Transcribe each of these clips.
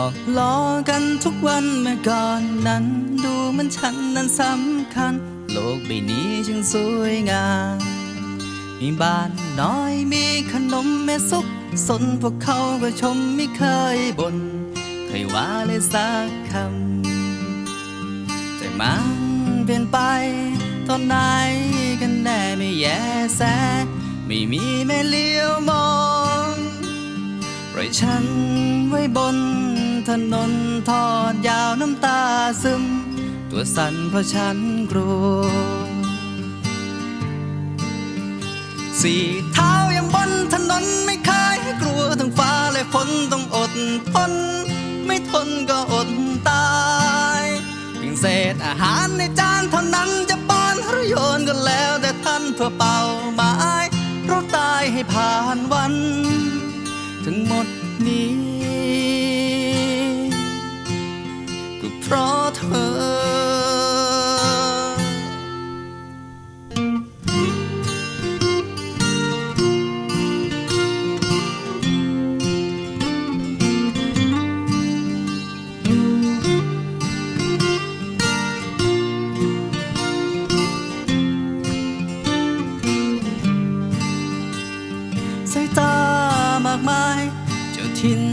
อกล้อกันทุกวันเมื่อก่อนนั้น ดูมันฉันนั้นสำคัญ โลกใบนี้ช่างสวยงาม มีบ้านน้อยมีขนมแม่ซุก สนพวกเขาก็ชมไม่เคยบน่นเคยว่าเลยสักคำแต่มันเปลี่ยนไปตอนไหนกันแน่ไม่แย่แสไม่มีแม่เลี้ยวมองปล่อยฉัน ไว้บนถนนทอดยาวน้ำตาซึม ตัวสั่นเพราะฉันกลัวสี่เท้ายังบนถนนไม่เคยกลัวทั้งฟ้าและฝนต้องอดทนไม่ทนก็อดตายเพียงเศษอาหารในจานเท่านั้นจะป้อนหรือโยนก็แล้วแต่ท่านเพื่อเป่าหมายเราตายให้ผ่านวันทั้งหมด เจ้าทิน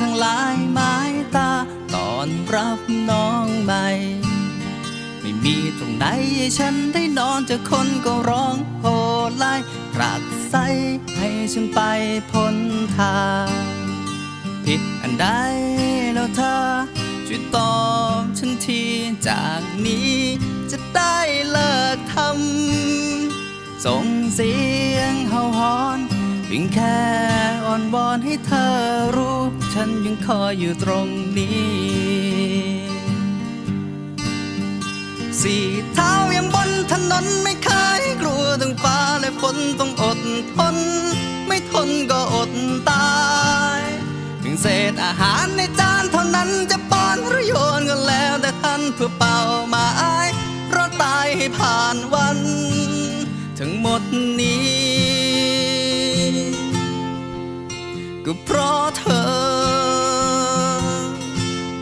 ทั้งหลายไม้ตาตอนรับน้องใหม่ ไม่มีตรงไหนให้ฉันได้นอนจอคนก็ร้องโหไล่รักใสให้ฉันไปพ้นทาง ผิดอันใดแล้วเธอช่วยตอบฉันทีจากนี้จะได้เลิกทำส่งเสียงเห่าหอ เพียงแค่อ่อนวอนให้เธอรู้ ฉันยังคอยอยู่ตรงนี้ สี่เท้ายังบนถนนไม่เคยกลัวทั้งฟ้าและฝนต้องอดทน ไม่ทนก็อดตายเพียงเศษอาหารในจานเท่านั้นจะป้อนหรือโยนก็แล้วแต่ท่านเพื่อเป่ามา ก็เพราะเธอ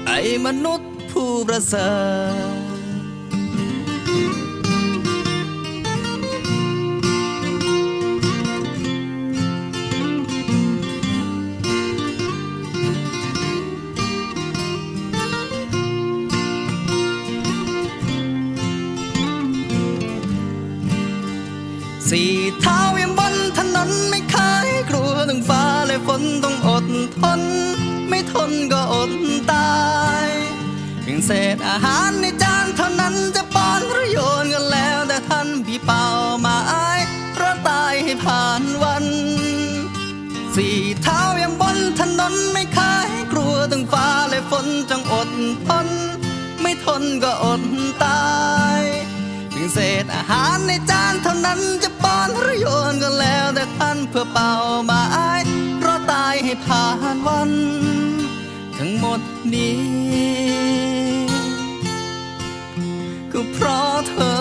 ไอ้มนุษย์ผู้ประเสริฐสี่เท้ายังบนถนนไม่เคย กลัวทั้งฟ้าและฝนต้องอดทน ไม่ทนก็อดตายเพียงเศษอาหารในจานเท่านั้นจะป้อนหรือโยนกันแล้วแต่ท่านพี่เป่าหมายเพราะตายให้ผ่านวัน สี่เท้ายังบนถนนไม่เคยกลัวทั้งฟ้าและฝนจงอดทน ไม่ทนก็อดตายเพียงเศษอาหารในจานเท่านั้นจะป้อนหรือ พื่อเป่าหมายเพราะตายให้ผ่านวัน ทั้งหมดนี้ ก็เพราะเธอ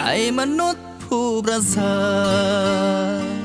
ไอ้มนุษย์ผู้ประเสริฐ